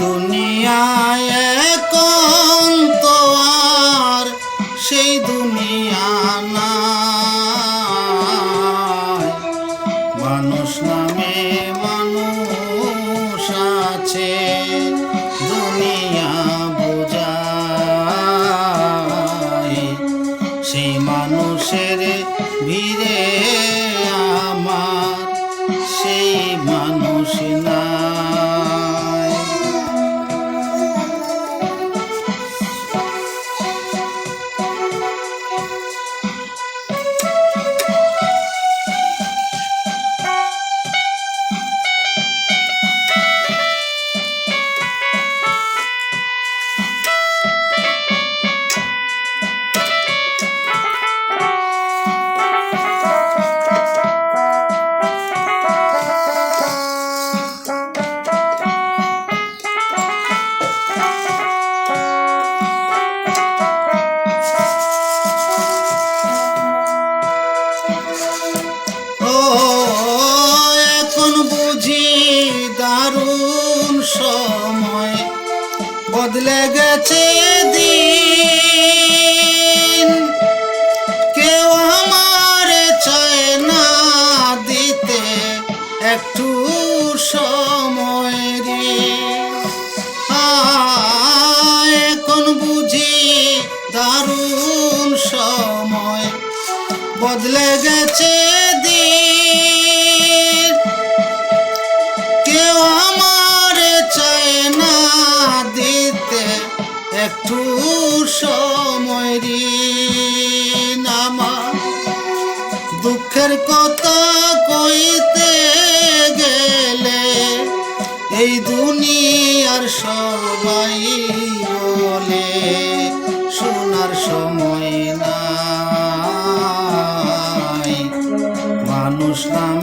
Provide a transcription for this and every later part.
দুনিয়ায় এখন তো আর সেই দুনিয়া না মানুষ নামে মানুষ আছে, দুনিয়া বোঝায়। সেই মানুষের ভিড়ে আমার, সেই মানুষ নাই বদলে গেছে দিন। কেউ আমার চায় না দিতে একটু সময় এখন বুঝি দারুণ সময়। বদলে গেছে দুঃখের কথা কইতে গেলে এই দুনিয়ার সবাই বলে শোনার সময় নাই। মানুষ নামে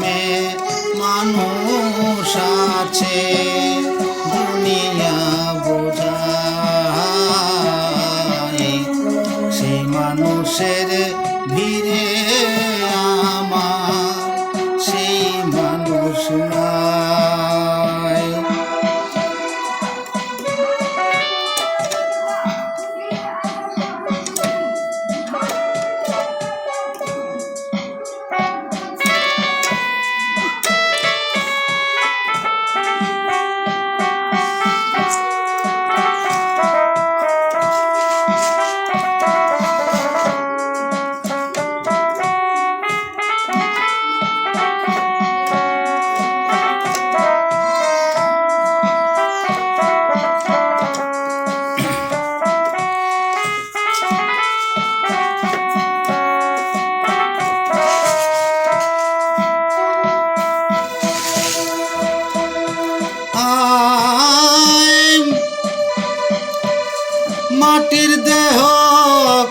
মাটির দেহ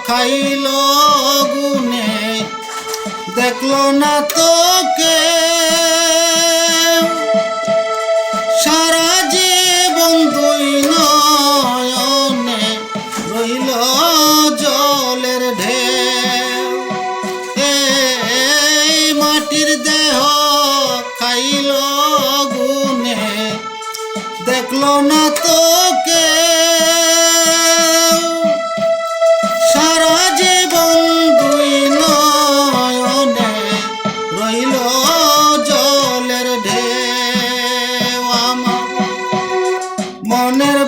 খাইল গুনে দেখল না তোকে। সারা জীবন দুই নয়নে রইল জলের ঢেউ। এই মাটির দেহ খাইল গুনে দেখল না তোকে। মনের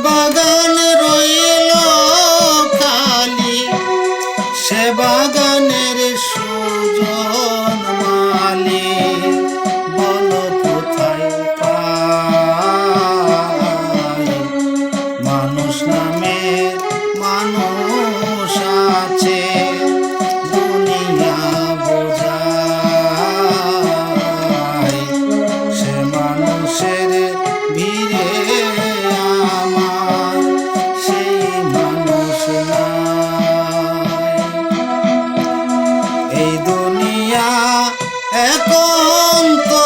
pronto.